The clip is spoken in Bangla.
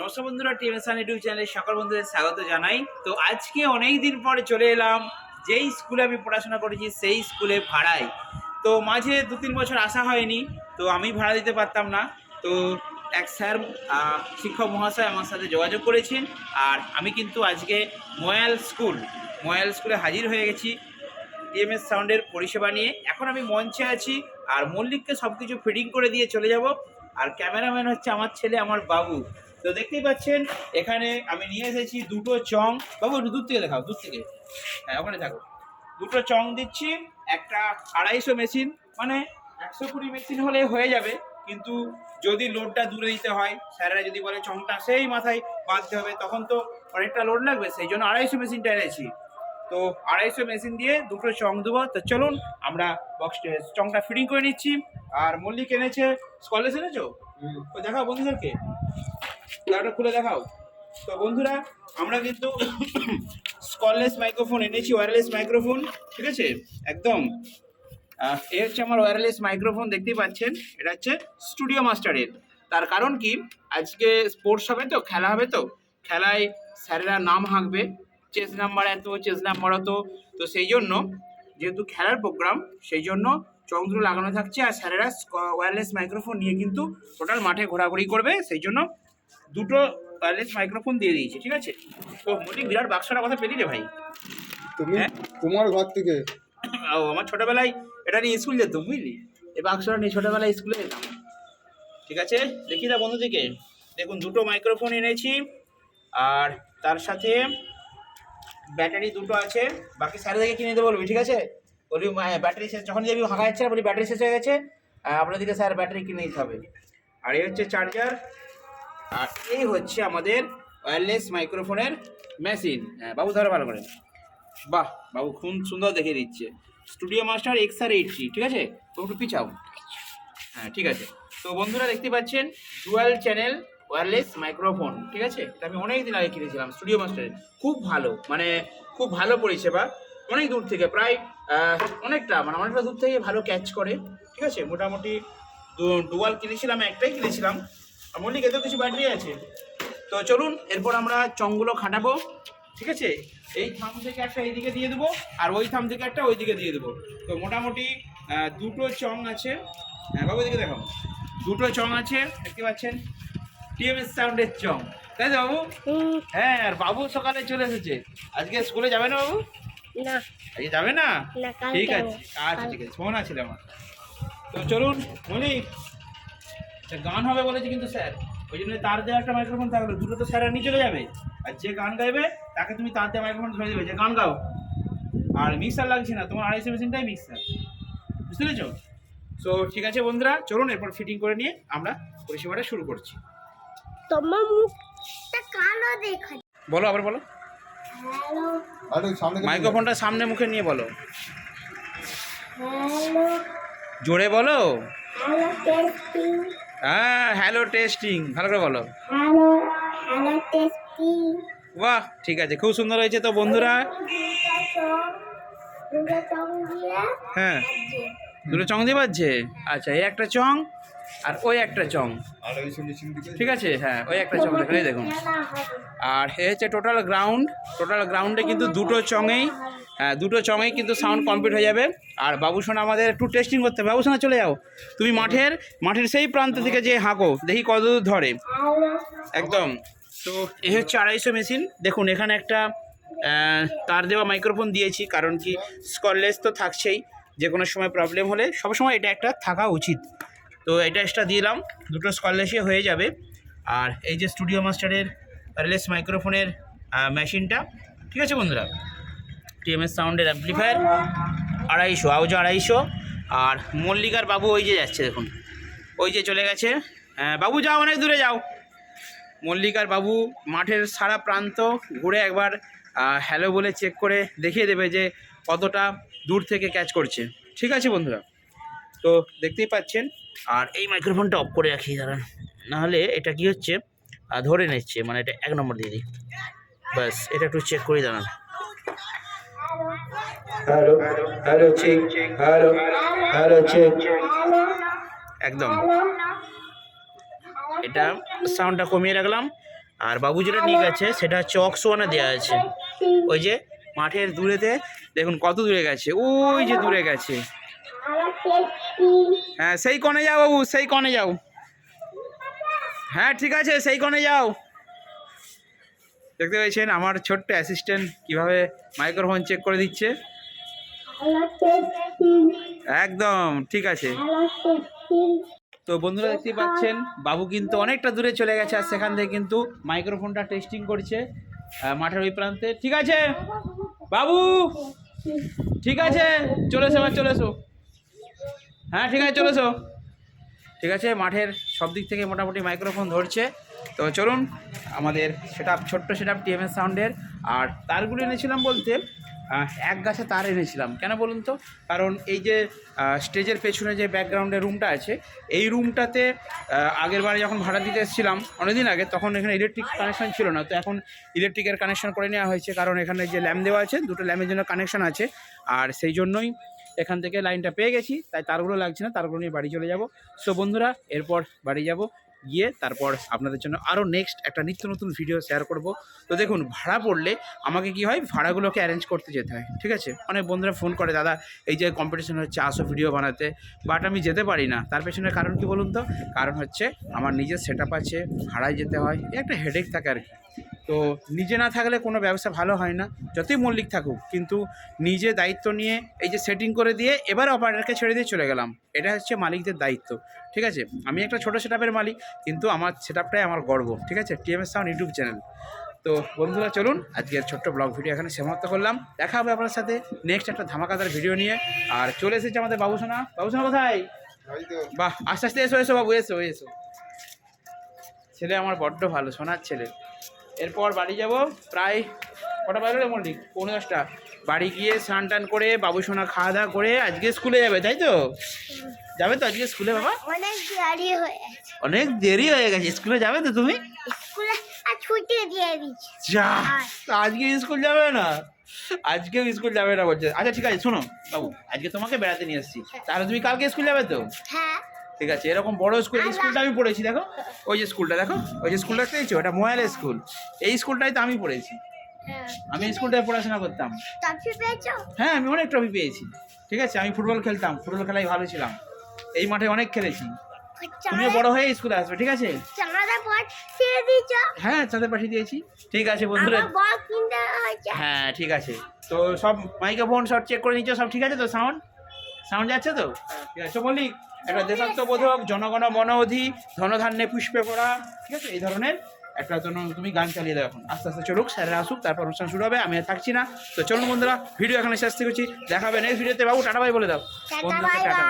নমস্কার বন্ধুরা টিএমএসআন ইউটিউব চ্যানেলে সকল বন্ধুদের স্বাগত জানাই। তো আজকে অনেক দিন পরে চলে এলাম, যেই স্কুলে আমি পড়াশোনা করেছি, সেই স্কুলে ভাড়ায়। তো মাঝে দু তিন বছর আসা হয়নি, তো আমি ভাড়া দিতে পারতাম না। তো এক স্যার শিক্ষক মহাশয় আমার সাথে যোগাযোগ করেছেন, আর আমি কিন্তু আজকে ময়াল স্কুল, ময়াল স্কুলে হাজির হয়ে গেছি টিএমএস সাউন্ডের পরিষেবা নিয়ে। এখন আমি মঞ্চে আছি, আর মল্লিককে সব কিছু ফিটিং করে দিয়ে চলে যাব। আর ক্যামেরাম্যান হচ্ছে আমার ছেলে, আমার বাবু। তো দেখতেই পাচ্ছেন এখানে আমি নিয়ে এসেছি দুটো চং। বাবু দূর থেকে দেখাও দূর থেকে। হ্যাঁ ওখানে থাকো। দুটো চং দিচ্ছি একটা আড়াইশো মেশিন মানে একশো কুড়ি মেশিন হলে হয়ে যাবে কিন্তু যদি লোডটা দূরে দিতে হয় স্যারেরা যদি বলে চংটা সেই মাথায় বাঁধতে হবে তখন তো অনেকটা লোড লাগবে সেই জন্য আড়াইশো মেশিনটা এনেছি। তো আড়াইশো মেশিন দিয়ে দুটো চং দেবো তো চলুন আমরা বক্স চংটা ফিটিং করে নিচ্ছি। আর মল্লিক এনেছে স্কলেজ এনেছো? ও দেখাও বন্ধুদেরকে। ওটা খুলে দেখাও। তো বন্ধুরা, আমরা কিন্তু স্কললেস মাইক্রোফোন এনেছি ওয়্যারলেস মাইক্রোফোন ঠিক আছে? একদম। এ হচ্ছে আমার ওয়্যারলেস মাইক্রোফোন দেখতেই পাচ্ছেন? এটা হচ্ছে স্টুডিও মাস্টারের তার কারণ কি? আজকে স্পোর্টস হবে তো, খেলা হবে তো। খেলায় স্যারেরা নাম হাঁকবে। চেস নাম্বার এত চেস নাম্বার অত। তো সেই জন্য, যেহেতু খেলার প্রোগ্রাম সেই জন্য চন্দ্র লাগানো থাকছে আর স্যারেরা ওয়্যারলেস মাইক্রোফোন নিয়ে কিন্তু টোটাল মাঠে ঘোরাঘুরি করবে। সেই জন্য দুটো ওয়্যারলেস মাইক্রোফোন দিয়ে দিয়েছে ঠিক আছে? তো মল্লিক বিরাট বাক্সটা কথা পেলি রে ভাই? তুমি হ্যাঁ? তোমার ঘর থেকে। ও আমার ছোটবেলায় এটা নিয়ে স্কুল যেতাম বুঝলি? এই বাক্সটা নিয়ে ছোটবেলায় স্কুলে যেতাম। ঠিক আছে? দেখি না বন্ধুদিকে। দেখুন দুটো মাইক্রোফোন এনেছি আর তার সাথে ব্যাটারি দুটো আছে। বাকি স্যারেদেরকে কিনে দিতে বলবি ঠিক আছে? বলি ব্যাটারি শেষ যখন যাবি ফাঁকা যাচ্ছে না বলি ব্যাটারি শেষ হয়ে গেছে। আপনাদেরকে স্যার ব্যাটারি কিনে দিতে হবে। আর এই হচ্ছে চার্জার আর এই হচ্ছে আমাদের ওয়্যারলেস মাইক্রোফোনের মেশিন হ্যাঁ বাবু ধরো ভালো করে। বাহ, বাবু খুব সুন্দর দেখে দিচ্ছে। Studio master X R eighty ঠিক আছে? একটু পিছাও। হ্যাঁ ঠিক আছে। তো বন্ধুরা, দেখতে পাচ্ছেন ডুয়াল চ্যানেল ওয়্যারলেস মাইক্রোফোন ঠিক আছে? এটা আমি অনেক দিন আগে কিনেছিলাম স্টুডিও মাস্টারের খুব ভালো মানে খুব ভালো পরিষেবা। অনেক দূর থেকে, প্রায় অনেকটা মানে অনেকটা দূর থেকে ভালো ক্যাচ করে, ঠিক আছে? মোটামুটি ডুয়াল কিনেছিলাম, একটাই কিনেছিলাম। মল্লিক এতেও কিছু ব্যাটারি আছে? তো চলুন এরপর আমরা চংগুলো খাটাবো ঠিক আছে? এই থাম থেকে একটা এইদিকে দিয়ে দেবো আর ওই থাম থেকে একটা ওইদিকে দিয়ে দেবো। তো মোটামুটি দুটো চং আছে। হ্যাঁ বাবু দিকে দেখো। দুটো চং আছে দেখতে পাচ্ছেন? টিএমএস সাউন্ডের চং। তাই তো বাবু? হ্যাঁ আর বাবু সকালে চলে এসেছে। আজকে স্কুলে যাবে না বাবু? না। আজকে যাবে না? ঠিক আছে আচ্ছা ঠিক আছে ফোন আছে আমার। তো চলুন তা গান হবে বলেছে কিন্তু স্যার। ওই জন্য তার দেওয়া একটা মাইক্রোফোন থাকল দুটো তো স্যার নিয়ে চলে যাবে। আর যে গান গাইবে তাকে তুমি তার দেওয়া মাইক্রোফোন ধরে দেবে যে গান গাও। আর মিক্সার লাগছে না তোমার আড়াইশো মেশিনটাই মিক্সার বুঝতে পেরেছ? সো ঠিক আছে বন্ধুরা চলুন এরপর ফিটিং করে নিয়ে আমরা পরিষেবাটা শুরু করছি। তোমার মুখটা কালো দেখা। বলো আবার বলো। হ্যালো। আরে সামনে থেকে- মাইক্রোফোনটা সামনে মুখে নিয়ে বলো। জোরে বলো। হ্যাঁ হ্যালো টেস্টিং ভালো করে বলো। হ্যালো হ্যালো টেস্টিং বাহ ঠিক আছে খুব সুন্দর হয়েছে তো বন্ধুরা। হ্যাঁ। দুটো চং দিয়ে বাজছে? আচ্ছা এই একটা চং আর ওই একটা চং। ঠিক আছে? হ্যাঁ ওই একটা চং দেখুন দেখুন আর হচ্ছে টোটাল গ্রাউন্ড টোটাল গ্রাউন্ডে কিন্তু দুটো চঙেই দুটো চঙেই কিন্তু সাউন্ড কমপ্লিট হয়ে যাবে। আর বাবুসোনা আমাদের একটু টেস্টিং করতে হবে। বাবুসোনা, চলে যাও। তুমি মাঠের মাঠের সেই প্রান্ত থেকে যে হাঁকো, দেখি কত দূর ধরে। একদম। তো এ হচ্ছে আড়াইশো মেশিন দেখুন, এখানে একটা তার দেওয়া মাইক্রোফোন দিয়েছি, কারণ কি স্কললেস তো থাকছেই। যে কোনো সময় প্রবলেম হলে, সবসময় এটা একটা থাকা উচিত। তো এটা এক্সট্রা দিলাম। দুটো স্কললেসই হয়ে যাবে। আর এই যে স্টুডিও মাস্টারের ওয়্যারলেস মাইক্রোফোনের মেশিনটা ঠিক আছে বন্ধুরা? টিএমএস সাউন্ডের অ্যাম্পলিফায়ার আড়াইশো আউজ আড়াইশো। আর মল্লিকার বাবু ওই যে যাচ্ছে দেখুন। ওই যে চলে গেছে। আহ, বাবু যাও অনেক দূরে যাও। মল্লিকার বাবু মাঠের সারা প্রান্ত ঘুরে একবার হ্যালো বলে চেক করে দেখিয়ে দেবে যে কতটা দূর থেকে ক্যাচ করছে। ঠিক আছে বন্ধুরা? তো দেখতেই পাচ্ছেন। আর এই মাইক্রোফোনটা অফ করে রাখি দাঁড়ান। নাহলে এটা কি হচ্ছে? ধরে নিচ্ছে মানে এটা এক নম্বর দিয়ে দিই। ব্যাস এটা একটু চেক করে দাঁড়ান। Hello hello check hello hello check একদম। এটা সাউন্ডটা কমিয়ে রাখলাম। আর বাবু যেটা নিয়ে গেছে সেটা হচ্ছে অক্স ওয়ানে দেওয়া আছে। ওই যে মাঠের দূরেতে, দেখুন কত দূরে গেছে। ওই যে দূরে গেছে। হ্যাঁ সেই কনে যাও বাবু, সেই কনে যাও। হ্যাঁ ঠিক আছে, সেই কনে যাও। দেখতে পেয়েছেন আমার ছোট্ট অ্যাসিস্ট্যান্ট কীভাবে মাইক্রোফোন চেক করে দিচ্ছে। একদম, ঠিক আছে। তো বন্ধুরা দেখতে পাচ্ছেন, বাবু কিন্তু অনেকটা দূরে চলে গেছে আর সেখান থেকে কিন্তু মাইক্রোফোনটা টেস্টিং করছে মাঠের ওই প্রান্তে। ঠিক আছে? বাবু! ঠিক আছে, চলে এসো চলে এসো। হ্যাঁ ঠিক আছে, চলে এসো। ঠিক আছে, মাঠের সব দিক থেকে মোটামুটি মাইক্রোফোন ধরছে। তো চলুন, আমাদের সেটা ছোট্ট সেটা টিএমএস সাউন্ডের আর তারগুলো এনেছিলাম বলতে এক গাছে তার এনেছিলাম। কেন বলুন তো? কারণ এই যে স্টেজের পেছনে যে ব্যাকগ্রাউন্ডের রুমটা আছে, এই রুমটাতে আগের বারে যখন ভাড়া দিতে এসেছিলাম, অনেকদিন আগে, তখন এখানে ইলেকট্রিক কানেকশন ছিল না। তো এখন ইলেকট্রিকের কানেকশন করে নেওয়া হয়েছে। কারণ এখানে যে ল্যাম্প দেওয়া আছে, দুটো ল্যাম্পের জন্য কানেকশন আছে। আর সেই জন্যই এখান থেকে লাইনটা পেয়ে গেছি, তাই তারগুলো লাগছে না, তারগুলো নিয়ে বাড়ি চলে যাব। সো বন্ধুরা, এরপর বাড়ি যাব, গিয়ে তারপর আপনাদের জন্য আরও নেক্সট একটা নিত্য নতুন ভিডিও শেয়ার করব। তো দেখুন, ভাড়া পড়লে আমাকে কি হয়, ভাড়াগুলোকে অ্যারেঞ্জ করতে যেতে হয়, ঠিক আছে? অনেক বন্ধুরা ফোন করে, দাদা, এই যে কম্পিটিশন হচ্ছে, আসো ভিডিও বানাতে। বাট আমি যেতে পারি না। তার পেছনে কারণ কি বলুন তো? কারণ হচ্ছে, আমার নিজের সেট আছে, ভাড়ায় যেতে হয় একটা হেডেক থাকে আর কি। তো নিজে না থাকলে কোনো ব্যবসা ভালো হয় না, যতই মল্লিক থাকুক, কিন্তু নিজে দায়িত্ব নিয়ে এই যে সেটিং করে দিয়ে এবার অপারেটরকে ছেড়ে দিয়ে চলে গেলাম, এটা হচ্ছে মালিকদের দায়িত্ব, ঠিক আছে? আমি একটা ছোটো সেটআপের মালিক, কিন্তু আমার সেটআপটাই আমার গর্ব, ঠিক আছে? টিএমএস সাউন্ড ইউটিউব চ্যানেল তো বন্ধুরা, চলুন আজকের ছোট্ট ব্লগ ভিডিও এখানে সমাপ্ত করলাম। দেখা হবে আপনার সাথে নেক্সট একটা ধামাকাদার ভিডিও নিয়ে। আর চলে এসেছে আমাদের বাবুসোনা। বাবুসোনা, কোথায়? বাহ, আস্তে আস্তে এসো এসো বাবু, এসো এসো। ছেলে আমার বড্ড ভালো, সোনার ছেলে। এরপর বাড়ি যাব প্রায় কটা বাজে মল্লিক পৌনে দশটা। বাড়ি গিয়ে স্নান টান করে বাবু সোনা খাওয়া দাওয়া করে আজকে স্কুলে যাবে তাই তো? যাবে তো আজকে স্কুলে বাবা? অনেক দেরি হয়ে গেছে। অনেক দেরি হয়ে গেছে। স্কুলে যাবে তো তুমি? স্কুলে ছুটি দিয়ে দিচ্ছে। যা আজকে স্কুল যাবে না? আজকেও স্কুল যাবে না বলছে। আচ্ছা ঠিক আছে শোনো বাবু আজকে তোমাকে বেড়াতে নিয়ে এসেছি। তাহলে তুমি কালকে স্কুল যাবে তো? হ্যাঁ। ঠিক আছে এরকম বড় স্কুল এই স্কুলটা আমি পড়েছি দেখো। ওই যে স্কুলটা দেখো? ওই যে স্কুলটা দেখছ ওটা মোয়াইল স্কুল এই স্কুলটাই তো আমি পড়েছি। হ্যাঁ। আমি এই স্কুলটায় পড়াশোনা করতাম। হ্যাঁ আমি অনেক ট্রফি পেয়েছি। ঠিক আছে আমি ফুটবল খেলতাম ফুটবল খেলায় ভালো ছিলাম। এই মাঠে অনেক খেলেছি। তুমিও বড় হয়ে স্কুলে আসবে ঠিক আছে? চাঁদা হ্যাঁ চাঁদের পাঠিয়ে দিয়েছি। ঠিক আছে বন্ধুরা। বল হ্যাঁ ঠিক আছে। তো সব মাইক্রোফোন সব চেক করে নিচ্ছ সব ঠিক আছে তো সাউন্ড সাউন্ড যাচ্ছে তো? ঠিক আছে মল্লিক একটা দেশাত্মবোধক জনগণ মনোধি ধনধান্যে পুষ্পে পড়া ঠিক আছে? এই ধরনের একটা জন্য তুমি গান চালিয়ে দাও এখন। আস্তে আস্তে চলুক স্যারেরা আসুক তারপর অনুষ্ঠান শুরু হবে আমি আর থাকছি না। তো চলুন বন্ধুরা ভিডিও এখানে শেষ করছি দেখাবে নেক্সট ভিডিওতে বাবু টাটা ভাই বলে দাও। বন্ধুরা বন্ধুদেরকে টাটা